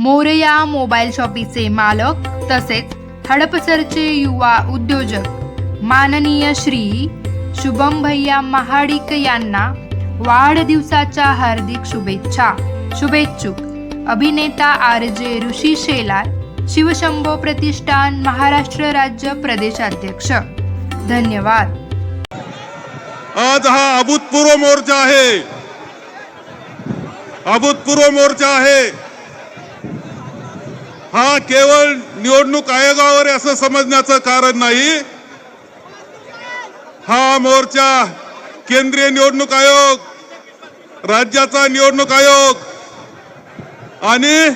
Morya mobile शॉपीचे मालक तसेच हडपसरचे युवा उद्योजक माननीय श्री शुभम भैया महाडिक यांना वाढदिवसाच्या हार्दिक शुभेच्छा. शुभेच्छुक. अभिनेता आर जे ऋषी शेलार शिवशंभो प्रतिष्ठान महाराष्ट्र राज्य प्रदेशाध्यक्ष. धन्यवाद. आज हा अभूतपूर्व मोर्चा आहे. अभूतपूर्व मोर्चा आहे. हा केवळ निवडणूक आयोगावर असं समजण्याचं कारण नाही. हा मोर्चा केंद्रीय निवडणूक आयोग राज्याचा निवडणूक आयोग आणि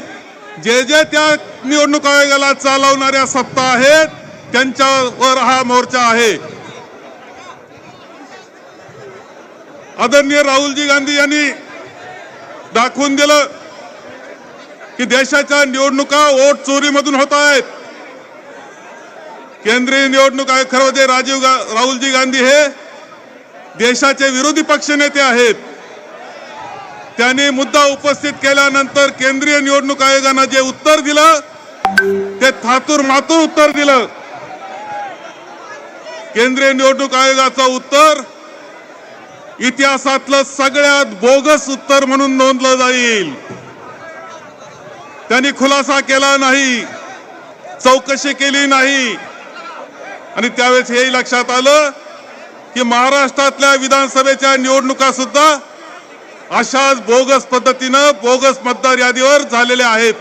जे जे त्या निवडणूक आयोगाला चालवणाऱ्या सत्ता आहेत त्यांच्यावर हा मोर्चा आहे. आदरणीय राहुलजी गांधी यांनी दाखवून दिलं की देशाच्या निवडणुका वोट चोरीमधून होत आहेत. केंद्रीय निवडणूक आयोग खरं म्हणजे राजीव गा राहुलजी गांधी हे देशाचे विरोधी पक्ष नेते आहेत. त्यांनी मुद्दा उपस्थित केल्यानंतर केंद्रीय निवडणूक आयोगानं जे उत्तर दिलं ते थातूर मातूर उत्तर दिलं. केंद्रीय निवडणूक आयोगाचं उत्तर इतिहासातलं सगळ्यात बोगस उत्तर म्हणून नोंदलं जाईल. त्यांनी खुलासा केला नाही चौकशी केली नाही. आणि त्यावेळेस हेही लक्षात आलं की महाराष्ट्रातल्या विधानसभेच्या निवडणुका सुद्धा अशाच बोगस पद्धतीनं बोगस मतदार यादीवर झालेल्या आहेत.